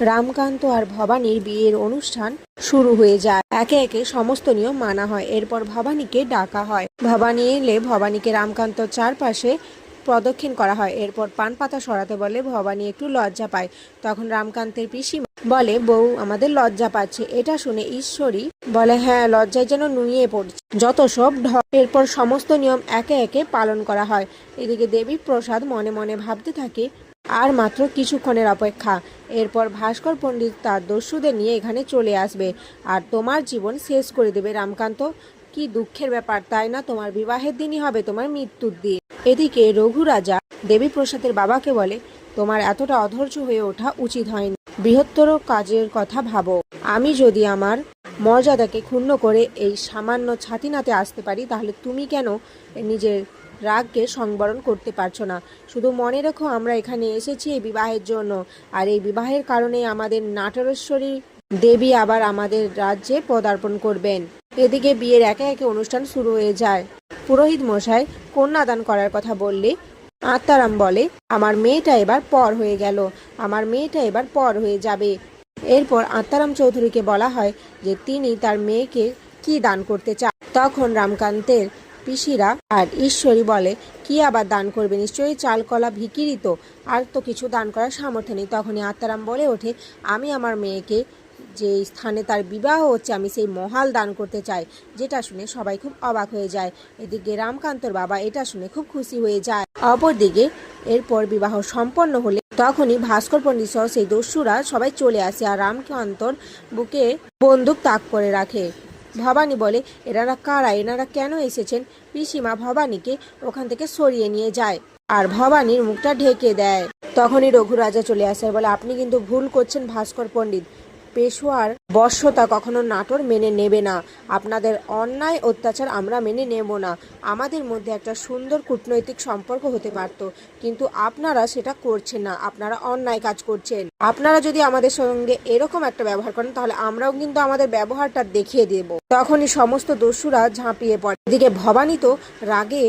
রামকান্ত আর ভবানীর বিয়ের অনুষ্ঠান শুরু হয়ে যায়। একে একে সমস্ত নিয়ম মানা হয়। এরপর ভবানীকে ডাকা হয়। ভবানী এলে ভবানীকে রামকান্ত চারপাশে প্রদক্ষিণ করা হয়। এরপর পান পাতা সরাতে বলে, ভবানী একটু লজ্জা পায়। তখন রামকান্তের পিসি বলে, বউ, আমাদের লজ্জা পাচ্ছে। এটা শুনে ঈশ্বরী বলে হ্যাঁ লজ্জায় যেন নুয়ে পড়ছে। যত সব ঢ- এরপর সমস্ত নিয়ম একে একে পালন করা হয়। এদিকে দেবী প্রসাদ মনে মনে ভাবতে থাকে আর মাত্র কিছুক্ষণের অপেক্ষা। এরপর ভাস্কর পণ্ডিত তার দস্যুদের নিয়ে এখানে চলে আসবে। আর তোমার জীবন শেষ করে দেবে রামকান্ত। কি দুঃখের ব্যাপার, তাই না? তোমার বিবাহের দিনই হবে তোমার মৃত্যুর দিন। এদিকে রঘু রাজা দেবী প্রসাদের বাবাকে বলে, তোমার এতটা অধৈর্য হয়ে ওঠা উচিত হয়নি। বৃহত্তর কাজের কথা ভাবো। আমি যদি আমার মর্যাদাকে ক্ষুণ্ণ করে এই সামান্য ছাতিনাতে আসতে পারি, তাহলে তুমি কেন নিজের রাগকে সংবরণ করতে পারছ না। শুধু মনে রেখো আমরা এখানে এসেছি এই বিবাহের জন্য। আর এই বিবাহের কারণে আমাদের নাটরেশ্বরী দেবী আবার আমাদের রাজ্যে পদার্পণ করবেন। এদিকে বিয়ের একে একে অনুষ্ঠান শুরু হয়ে যায়। পুরোহিত মশাই কন্যাদান করার কথা বললে, আত্মারাম বলে, আমার মেয়েটা এবার পর হয়ে গেল। আমার মেয়েটা এবার পর হয়ে যাবে। এরপর আত্মারাম চৌধুরীকে বলা হয় যে, তিনি তার মেয়েকে কি দান করতে চান? তখন রামকান্তের পিসিরা আর ঈশ্বরী বলে, কি আবার দান করবে? নিশ্চয়ই চাল কলা ভিকিরি তো। আর তো কিছু দান করার সামর্থ্য নেই। তখনই আত্মারাম বলে ওঠে, আমি আমার মেয়েকে যে স্থানে তার বিবাহ হচ্ছে, আমি সেই মহাল দান করতে চাই। যেটা শুনে সবাই খুব অবাক হয়ে যায়। এদিকে রামকান্তর বাবা এটা শুনে খুব খুশি হয়ে যায়। অপরদিকে এরপর বিবাহ সম্পন্ন হলে তখনই ভাস্কর পণ্ডিত সহ সেই দস্যুরা সবাই চলে আসে আর রামকান্তর বুকে বন্দুক তাক করে রাখে। ভবানী বলে, এনারা কারা? এনারা কেন এসেছেন? পিসিমা ভবানীকে ওখান থেকে সরিয়ে নিয়ে যায় আর ভবানীর মুখটা ঢেকে দেয়। তখনই রঘুরাজা চলে আসে বলে, আপনি কিন্তু ভুল করছেন ভাস্কর পণ্ডিত। পেশোয়ার বর্ষতা কখনো নাটোর মেনে নেবে না। আপনাদের অন্যায় অত্যাচার আমরা মেনে নেব না। আমাদের মধ্যে একটা সুন্দর কূটনৈতিক সম্পর্ক হতে পারত, কিন্তু আপনারা সেটা করছেন না। আপনারা অন্যায় কাজ করছেন। আপনারা যদি আমাদের সঙ্গে এরকম একটা ব্যবহার করেন, তাহলে আমরাও কিন্তু আমাদের ব্যবহারটা দেখিয়ে দেব। তখনই সমস্ত দস্যুরা ঝাঁপিয়ে পড়ে। এদিকে ভবানী তো রাগে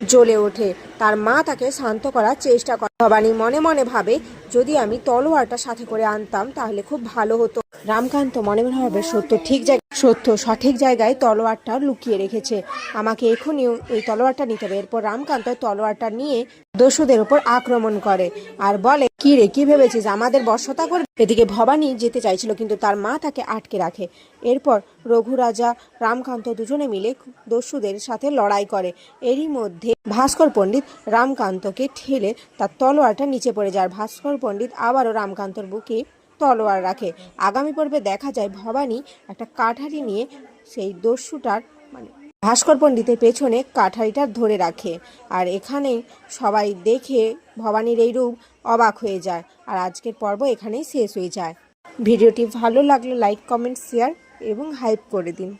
জ্বলে ওঠে। তার মা তাকে শান্ত করার চেষ্টা করে। ভবানী মনে মনে ভাবে, যদি আমি তলোয়ারটা সাথে করে আনতাম তাহলে খুব ভালো হতো। রামকান্ত মনে মনে ভাবে, সত্য ঠিক জায়গায় সত্য, সঠিক জায়গায় তলোয়ারটা লুকিয়ে রেখেছে। আমাকে এখনই ওই তলোয়ারটা নিতে হবে। এরপর রামকান্ত তলোয়ারটা নিয়ে দস্যুদের ওপর আক্রমণ করে আর বলে, কি রে, কি ভেবেছিস? আমাদের বর্ষতা করবে এদিকে ভবানী যেতে চাইছিল, কিন্তু তার মা তাকে আটকে রাখে। এরপর রঘু রাজা রামকান্ত দুজনে মিলে দস্যুদের সাথে লড়াই করে। এরই মধ্যে ভাস্কর পণ্ডিত রামকান্তকে ঠেলে তার তলোয়ারটা নিচে পড়ে যায়। ভাস্কর পণ্ডিত আবারও রামকান্তর বুকে তলোয়ার রাখে। আগামী পর্বে দেখা যায় ভবানী একটা কাঠারি নিয়ে সেই দস্যুটার মানে ভাস্কর পণ্ডিতের পেছনে কাঠারিটা ধরে রাখে। আর এখানে সবাই দেখে ভবানীর এই রূপ অবাক হয়ে যায়। আর আজকের পর্ব এখানেই শেষ হয়ে যায়। ভিডিওটি ভালো লাগলে লাইক কমেন্ট শেয়ার এবং হাইপ করে দিন।